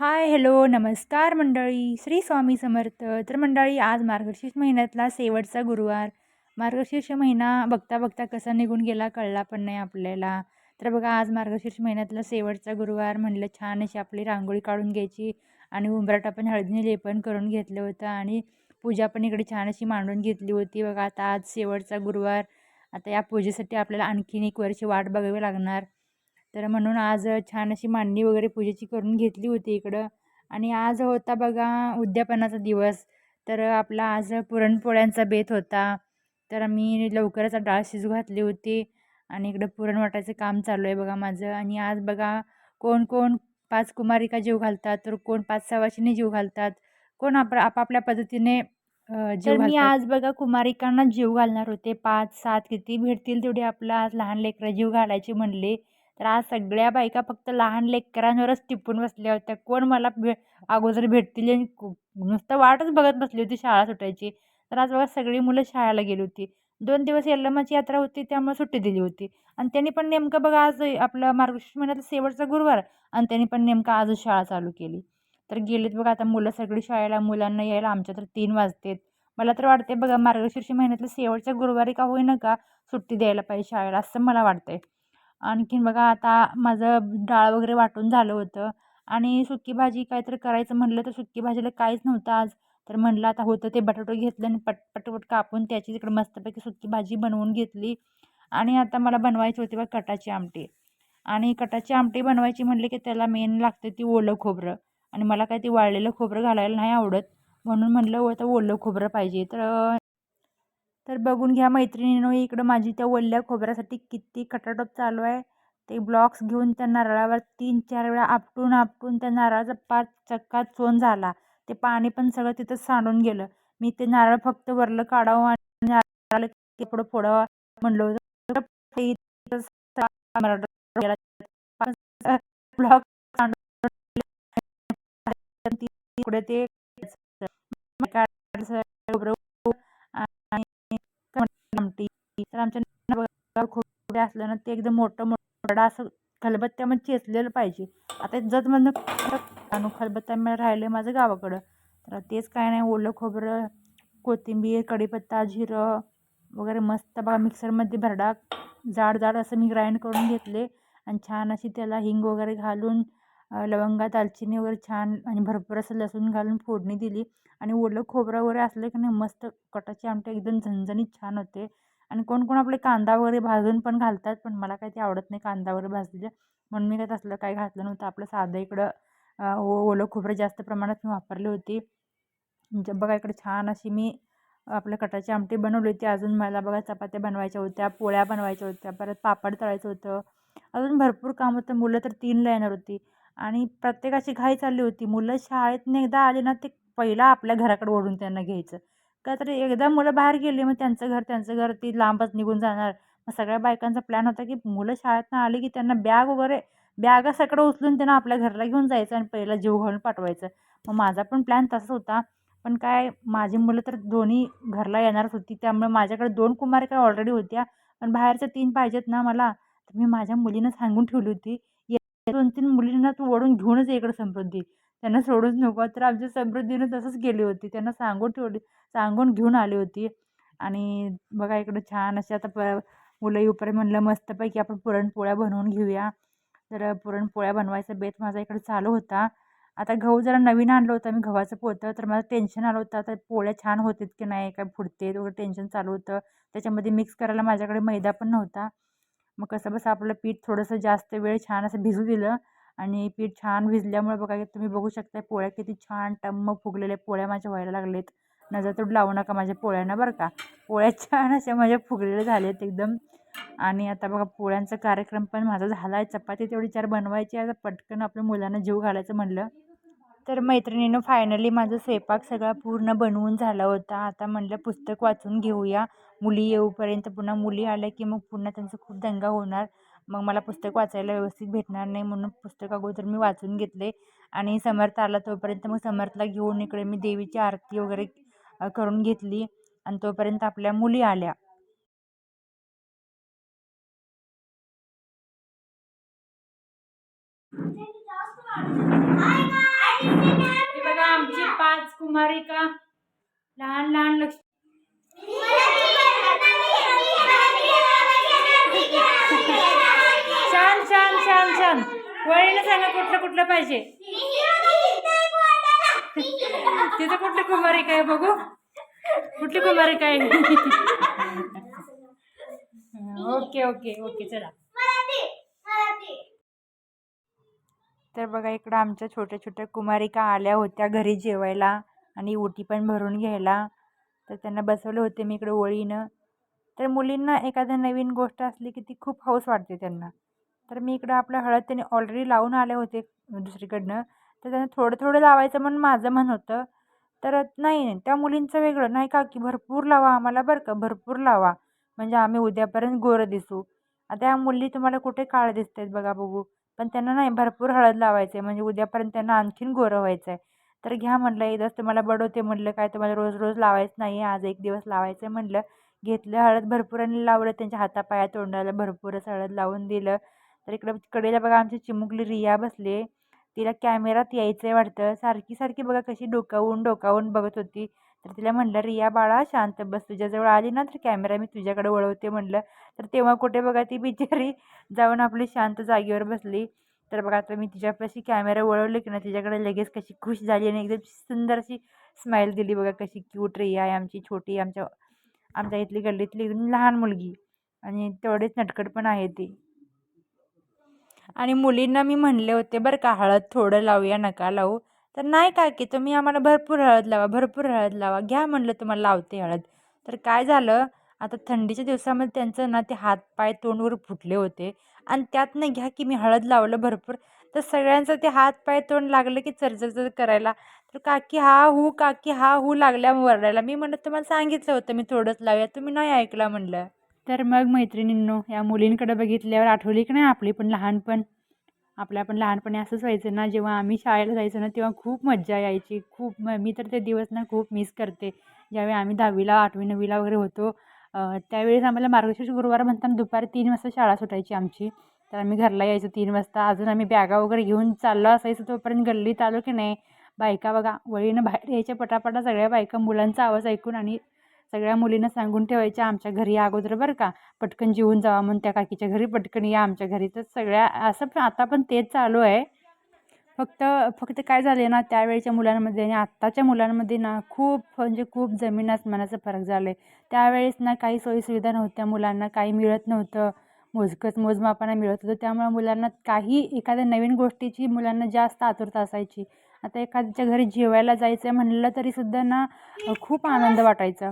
Hi hello नमस्कार मंडळी. श्री स्वामी समर्थ. तर मंडळी आज मार्गशीर्ष महिन्यातला शेवटचा गुरुवार. मार्गशीर्ष महिना बघता बघता कसा निघून गेला कळला पण नाही आपल्याला. तर बघा आज मार्गशीर्ष महिन्यातला शेवटचा गुरुवार म्हणलं छान अशी आपली रांगोळी काढून घ्यायची आणि उंबराटा पण हळदीने लेपन करून घेतलं होतं आणि पूजा पण इकडे छान अशी मांडून घेतली होती. बघा आता आज शेवटचा गुरुवार. आता या पूजेसाठी आपल्याला आणखीन एक वर्ष वाट बघावी लागणार. तर म्हणून आज छान अशी मांडणी वगैरे पूजेची करून घेतली होती इकडं. आणि आज होता बघा उद्यापनाचा दिवस. तर आपला आज पुरणपोळ्यांचा बेत होता. तर मी लवकरच डाळ शिजू घातली होती. आणि इकडं पुरण वाटायचं काम चालू आहे बघा माझं. आणि आज बघा कोण कोण पाच कुमारिका जीव घालतात तर कोण पाच सवाशिनी जीव घालतात. कोण आप आपापल्या पद्धतीने जीव मी आज बघा कुमारिकांना जीव घालणार होते. पाच सात किती भेटतील तेवढे आपलं आज लहान लेकरं जीव घालायचे म्हणले. तर आज सगळ्या बायका फक्त लहान लेकरांवरच टिपून बसल्या होत्या. कोण मला भे अगोदर भेटतील आणि नुसतं वाटच बघत बसली होती शाळा सुटायची. तर आज बघा सगळी मुलं शाळेला गेली होती. दोन दिवस यल्लमाची यात्रा होती त्यामुळे सुट्टी दिली होती. आणि त्यांनी पण नेमकं बघा आज आपलं मार्गशीर्ष महिन्यात शेवटचा गुरुवार आणि त्यांनी पण नेमकं आजच शाळा चालू केली. तर गेलीत बघा आता मुलं सगळी शाळेला मुलांना यायला आमच्या तर तीन वाजतेत. मला तर वाटते बघा मार्गशीर्ष महिन्यातल्या शेवटच्या गुरुवारी का होईना का सुट्टी द्यायला पाहिजे शाळेला असं मला वाटतंय. आणखीन बघा आता माझं डाळ वगैरे वाटून झालं होतं. आणि सुकी भाजी काहीतरी करायचं म्हणलं तर सुकी भाजीला काहीच नव्हतं आज. तर म्हणलं आता होतं ते बटाटो घेतलं आणि पट पटपट कापून त्याची तिकडे मस्तपैकी सुकी भाजी बनवून घेतली. आणि आता मला बनवायची होती बघ कटाची आमटी. आणि कटाची आमटी बनवायची म्हटले की त्याला मेन लागते ती ओलं खोबरं. आणि मला काय ते वाळलेलं खोबरं घालायला नाही आवडत. म्हणून म्हणलं होतं ओलं खोबरं पाहिजे. तर तर बघून घ्या मैत्रिणीनो इकडं माझी त्या वल्ल्या खोबऱ्यासाठी किती खटाटोप चालू आहे. ते ब्लॉक्स घेऊन त्या नारळावर तीन चार वेळा आपटून आपटून त्या नारळाचा पाच चक्का चोन झाला. ते पाणी पण सगळं तिथं सांडून गेलं. मी ते नारळ फक्त वरलं काढावं आणि नारळ कपडं फोडावं म्हणलं होतं. ब्लॉक तिकडे ते आमटी तर आमच्या खोबरे असलं ना ते एकदम मोठं मोठं असं खलबत्त्यामध्ये म्हणजे चेचलेलं पाहिजे. आता जतमधनं खलबत्त्यामध्ये राहिलं माझं गावाकडं. तर तेच काय नाही ओलं खोबरं कोथिंबीर कढीपत्ता जिरं वगैरे मस्त बघा मिक्सरमध्ये भरडा जाड जाड असं मी ग्राइंड करून घेतले. आणि छान अशी त्याला हिंग वगैरे घालून लवंगा दालचिनी वगैरे छान आणि भरपूर असं लसूण घालून फोडणी दिली आणि ओलं खोबरं वगैरे असलं की नाही मस्त कटाची आमटी एकदम झणझणीत छान होते. आणि कोण कोण आपले कांदा वगैरे भाजून पण घालतात पण मला काही ते आवडत नाही कांदा वगैरे भाजलेलं. म्हणून मी काय तसलं काय घातलं नव्हतं. आपलं साधं इकडं ओलं खोबरं जास्त प्रमाणात मी वापरली होती. म्हणजे बघा इकडे छान अशी मी आपल्या कटाची आमटी बनवली होती. अजून मला बघा चपात्या बनवायच्या होत्या पोळ्या बनवायच्या होत्या परत पापड तळायचं होतं. अजून भरपूर काम होतं. मुलं तर तीनला येणार होती. आणि प्रत्येकाची घाई चालली होती. मुलं शाळेतून एकदा आले ना ते पहिला आपल्या घराकडे ओढून त्यांना घ्यायचं. का तर एकदा मुलं बाहेर गेली मग त्यांचं घर त्यांचं घर ती लांबच निघून जाणार. मग सगळ्या बायकांचा प्लॅन होता की मुलं शाळेतनं आली की त्यांना बॅग वगैरे बॅगा सगळं उचलून त्यांना आपल्या घरला घेऊन जायचं आणि पहिला जीव घालून पाठवायचं. मग माझा पण प्लॅन तसाच होता. पण काय माझी मुलं तर दोन्ही घरला येणारच होती. त्यामुळे माझ्याकडे दोन कुमारिका ऑलरेडी होत्या. पण बाहेरच्या तीन पाहिजेत ना मला. तर मी माझ्या मुलीनं सांगून ठेवली होती. दोन तीन मुलींना तू ओढून घेऊनच इकडे समृद्धी. त्यांना सोडूच नको. तर आमच्या समृद्धीनं तसंच गेली होती. त्यांना सांगून ठेवली सांगून घेऊन आली होती. आणि बघा इकडं छान असे आता प मुलं येऊपर्यंत म्हणलं मस्तपैकी आपण पुरणपोळ्या बनवून घेऊया. तर पुरणपोळ्या बनवायचा बेत माझा इकडे चालू होता. आता गहू जरा नवीन आणलं होतं मी गव्हाचं पोतं. तर मला टेन्शन आलं होतं. आता पोळ्या छान होतात की नाही? काय फुटते वगैरे टेन्शन चालू होतं. त्याच्यामध्ये मिक्स करायला माझ्याकडे मैदा पण नव्हता. मग कसं बसं आपलं पीठ थोडंसं जास्त वेळ छान असं भिजू दिलं आणि पीठ छान भिजल्यामुळे बघा तुम्ही बघू शकता पोळ्या किती छान टम्म फुगलेल्या पोळ्या माझ्या व्हायला लागलेत. नजर तोड लावू नका माझ्या पोळ्यांना बरं का. पोळ्या छान अशा माझ्या फुगलेल्या झाल्यात एकदम. आणि आता बघा पोळ्यांचा कार्यक्रम पण माझा झाला आहे चपाती तेवढी चार बनवायची आता पटकन आपल्या मुलांना जीव घालायचं म्हणलं. तर मैत्रिणीनं फायनली माझा स्वयंपाक सगळा पूर्ण बनवून झाला होता. आता म्हणलं पुस्तक वाचून घेऊया. मुली येऊपर्यंत पुन्हा मुली आल्या की मग पुन्हा त्यांचं खूप दंगा होणार. मग मला पुस्तक वाचायला व्यवस्थित भेटणार नाही म्हणून पुस्तक अगोदर मी वाचून घेतले. आणि समर्थ आला तोपर्यंत मग समर्थला घेऊन इकडे मी देवीची आरती वगैरे करून घेतली. आणि तोपर्यंत आपल्या मुली आल्या. कुमारिका लहान लहान लक्ष्मी छान छान छान छान. वळीला सांगा कुठलं कुठलं पाहिजे? तिथं कुठली कुमारिका आहे बघू? कुठली कुमारिका आहे ओके ओके ओके चला. तर बघा इकडं आमच्या छोट्या छोट्या कुमारिका आल्या होत्या घरी जेवायला. आणि ओटी पण भरून घ्यायला. तर त्यांना बसवले होते मी इकडं ओळीनं. तर मुलींना एखाद्या नवीन गोष्ट असली की ती खूप हौस वाटते त्यांना. तर मी इकडं आपलं हळद त्यांनी ऑलरेडी लावून आले होते दुसरीकडनं. तर त्यांना थोडं थोडं लावायचं म्हणून माझं म्हण होतं. तर नाही त्या मुलींचं वेगळं. नाही का की भरपूर लावा आम्हाला बरं का भरपूर लावा. म्हणजे आम्ही उद्यापर्यंत गोरं दिसू. आता या मुली तुम्हाला कुठे काळ दिसत आहेत बघा बघू. पण त्यांना नाही भरपूर हळद लावायचं आहे म्हणजे उद्यापर्यंत त्यांना आणखीन गोरं व्हायचं आहे तर घ्या म्हटलं एकदाच तुम्हाला बडवते म्हटलं काय तुम्हाला रोज रोज लावायचं नाही आज एक दिवस लावायचं आहे म्हटलं घेतलं हळद भरपूर आणि लावलं त्यांच्या हातापाया तोंडाला भरपूरच हळद लावून दिलं. तर इकडं कडेला बघा आमची चिमुकली रिया बसली. तिला कॅमेरात यायचं आहे वाटतं. सारखी सारखी बघा कशी डोकावून डोकावून बघत होती. तर तिला म्हणलं रिया बाळा शांत बस तुझ्याजवळ आली ना तर कॅमेरा मी तुझ्याकडे वळवते म्हटलं. तर तेव्हा कुठे बघा ती बिचारी जाऊन आपली शांत जागेवर बसली. तर बघा आता मी तिच्यापाशी कॅमेरा वळवले की ना तिच्याकडे लगेच कशी खुश झाली आणि एकदम सुंदर अशी स्माईल दिली. बघा कशी क्यूट रही आहे आमची छोटी आमच्या आमच्या इथली गल्लीतली एकदम लहान मुलगी. आणि तेवढेच नटकट पण आहे ती. आणि मुलींना मी म्हणले होते बरं का हळद थोडं लावूया नका लावू. तर नाही काय की तुम्ही आम्हाला भरपूर हळद लावा भरपूर हळद लावा. घ्या म्हणलं तुम्हाला लावते हळद. तर काय झालं आता थंडीच्या दिवसामध्ये त्यांचं ना ते हातपाय तोंडवर फुटले होते. आणि त्यातनं घ्या की मी हळद लावलं भरपूर. तर सगळ्यांचं ते हातपाय तोंड लागलं की चरचरचर करायला. तर काकी हा हू काकी हा हू लागल्या वरडायला. मी म्हणत तुम्हाला सांगितलं होतं मी थोडंच लावूया. तुम्ही नाही ऐकला म्हणलं. तर मग मैत्रिणींनो या मुलींकडे बघितल्यावर आठवली की नाही आपली पण लहानपण? आपल्या पण लहानपणी असंच व्हायचं ना जेव्हा आम्ही शाळेला जायचो ना तेव्हा खूप मज्जा यायची. खूप मी तर ते दिवस ना खूप मिस करते. ज्यावेळी आम्ही दहावीला आठवी नववीला वगैरे होतो त्यावेळेस आम्हाला मार्गशीर्ष गुरुवार म्हणताना दुपारी तीन वाजता शाळा सुटायची आमची. तर आम्ही घरला यायचो तीन वाजता. अजून आम्ही बॅगा वगैरे घेऊन चाललो असायचो तोपर्यंत गल्लीत आलो की नाही. बायका बघा वळीनं बाहेर यायच्या पटापटा सगळ्या बायका मुलांचा आवाज ऐकून आणि सगळ्या मुलींना सांगून ठेवायच्या आमच्या घरी या अगोदर बरं का. पटकन जेवून जावा म्हणून त्या काकीच्या घरी पटकन या आमच्या घरी. तर सगळ्या असं पण आता पण तेच चालू आहे. फक्त फक्त काय झाले ना त्यावेळेच्या मुलांमध्ये आणि आत्ताच्या मुलांमध्ये ना खूप म्हणजे खूप जमीन आसमानाचा फरक झाला आहे त्यावेळेस ना काही सोयीसुविधा नव्हत्या मुलांना काही मिळत नव्हतं मोजकंच मोजमापांना मिळत होतं. त्यामुळे मुलांना काही एखाद्या नवीन गोष्टीची मुलांना जास्त आतुरता असायची. आता एखाद्याच्या घरी जेवायला जायचं म्हणलं तरीसुद्धा ना खूप आनंद वाटायचा.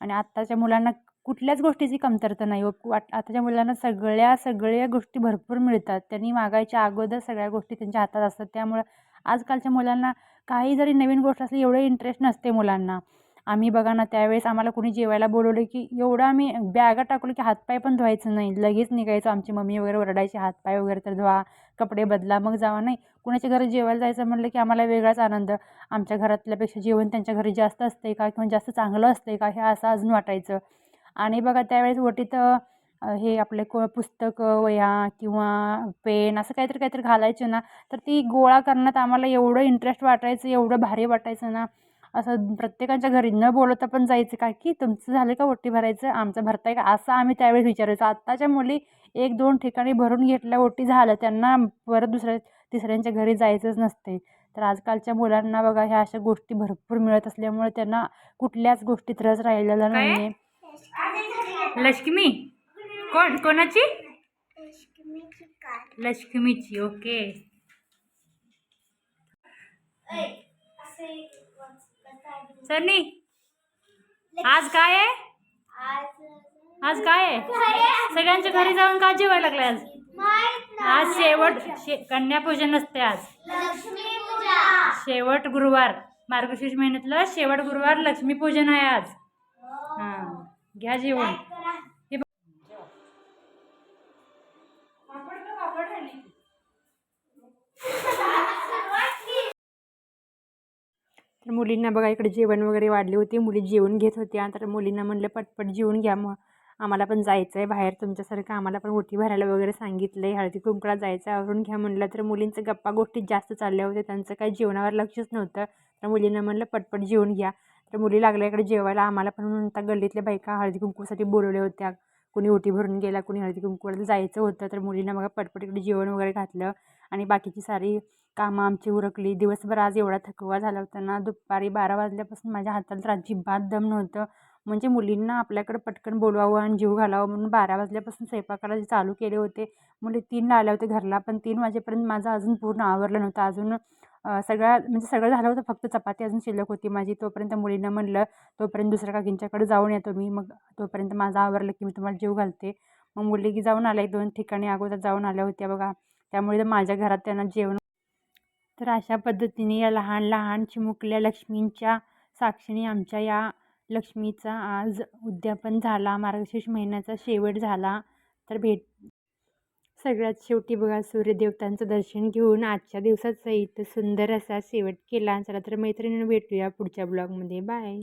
आणि आत्ताच्या मुलांना कुठल्याच गोष्टीची कमतरता नाही. वाट आताच्या मुलांना सगळ्या सगळ्या गोष्टी भरपूर मिळतात त्यांनी मागायच्या अगोदर सगळ्या गोष्टी त्यांच्या हातात असतात. त्यामुळं आजकालच्या मुलांना काही जरी नवीन गोष्ट असली एवढं इंटरेस्ट नसते मुलांना. आम्ही बघा ना त्यावेळेस आम्हाला कोणी जेवायला बोलवलं की एवढं आम्ही बॅगा टाकलो की हातपाय पण धुवायचं नाही. लगेच निघायचं आमची मम्मी वगैरे ओरडायची हातपाय वगैरे तर धुवा कपडे बदला मग जावा. नाही कुणाच्या घरी जेवायला जायचं म्हटलं की आम्हाला वेगळाच आनंद. आमच्या घरातल्यापेक्षा जेवण त्यांच्या घरी जास्त असते का? किंवा जास्त चांगलं असते का? हे असं अजून वाटायचं. आणि बघा त्यावेळेस ओटीत हे आपले को पुस्तकं वह्या किंवा पेन असं काहीतरी काहीतरी घालायचं ना तर ती गोळा करण्यात आम्हाला एवढं इंटरेस्ट वाटायचं एवढं भारी वाटायचं ना. असं प्रत्येकाच्या घरी न बोलवता पण जायचं काय की तुमचं झालं का ओटी भरायचं आमचं भरताय का असं आम्ही त्यावेळेस विचारायचो. आत्ताच्या मुली एक दोन ठिकाणी भरून घेतल्या ओटी झालं त्यांना परत दुसऱ्या तिसऱ्यांच्या घरी जायचंच नसते तर आजकालच्या मुलांना बघा ह्या अशा गोष्टी भरपूर मिळत असल्यामुळे त्यांना कुठल्याच गोष्टीत रस राहिलेला नाही आहे लक्ष्मी? कोण? कोणाची? लक्ष्मीची ओके. सनी आज काय आहे? आज काय आहे? सगळ्यांच्या घरी जाऊन का जेवायला लागले आज? आज शेवट शे कन्यापूजन असते आज. शेवट गुरुवार. मार्गशीर्ष महिन्यातलं शेवट गुरुवार लक्ष्मीपूजन आहे आज. घ्या जेवण. हे. तर मुलींना बघा इकडे जेवण वगैरे वाढले होते. मुली जेवण घेत होत्या. तर मुलींना म्हणलं पटपट जेवून घ्या मग. आम्हाला पण जायचं आहे बाहेर तुमच्यासारखं. आम्हाला पण ओटी भरायला वगैरे सांगितलं आहे हळदी कुंकला जायचं आवरून घ्या म्हणलं. तर मुलींचं गप्पा गोष्टीत जास्त चालल्या होत्या. त्यांचं काही जेवणावर लक्षच नव्हतं. तर मुलींना म्हणलं पटपट जेवून घ्या. तर मुली लागल्या इकडे जेवायला आम्हाला पण म्हणून त्या गल्लीतल्या बायका हळदी कुंकूसाठी बोलवल्या होत्या. कुणी ओटी भरून गेला कुणी हळदी कुंकूला जायचं होतं तर मुलींना मग पटपट इकडे जेवण वगैरे घातलं आणि बाकीची सारी कामं आमची उरकली. दिवसभर आज एवढा थकवा झाला होता ना दुपारी बारा वाजल्यापासून माझ्या हाताला तर अजिबात दम नव्हतं. म्हणजे मुलींना आपल्याकडे पटकन बोलवावं आणि जीव घालावं म्हणून बारा वाजल्यापासून स्वयंपाकाला जे चालू केले होते मुली तीनला आल्या होते घरला पण तीन वाजेपर्यंत माझं अजून पूर्ण आवरलं नव्हतं. अजून सगळ्या म्हणजे सगळं झालं होतं फक्त चपाती अजून शिल्लक होती. माझी तोपर्यंत मुलींना म्हणलं तोपर्यंत दुसऱ्या काकींच्याकडे जाऊन येतो मी मग तोपर्यंत माझं आवरलं की मी तुम्हाला जीव घालते. मग मुली की जाऊन आल्या एक दोन ठिकाणी अगोदर जाऊन आल्या होत्या बघा. त्यामुळे माझ्या घरात त्यांना जेवण तर अशा पद्धतीने या लहान लहान चिमुकल्या लक्ष्मींच्या साक्षीने आमच्या या लक्ष्मीचा आज उद्यापन झाला. मार्गशीर्ष महिन्याचा शेवट झाला. तर भेट सगळ्यात शेवटी बघा सूर्यदेवतांचं दर्शन घेऊन आजच्या दिवसाचा इथं सुंदर असा शेवट केला. चला तर मैत्रिणीनं भेटूया पुढच्या ब्लॉगमध्ये. बाय.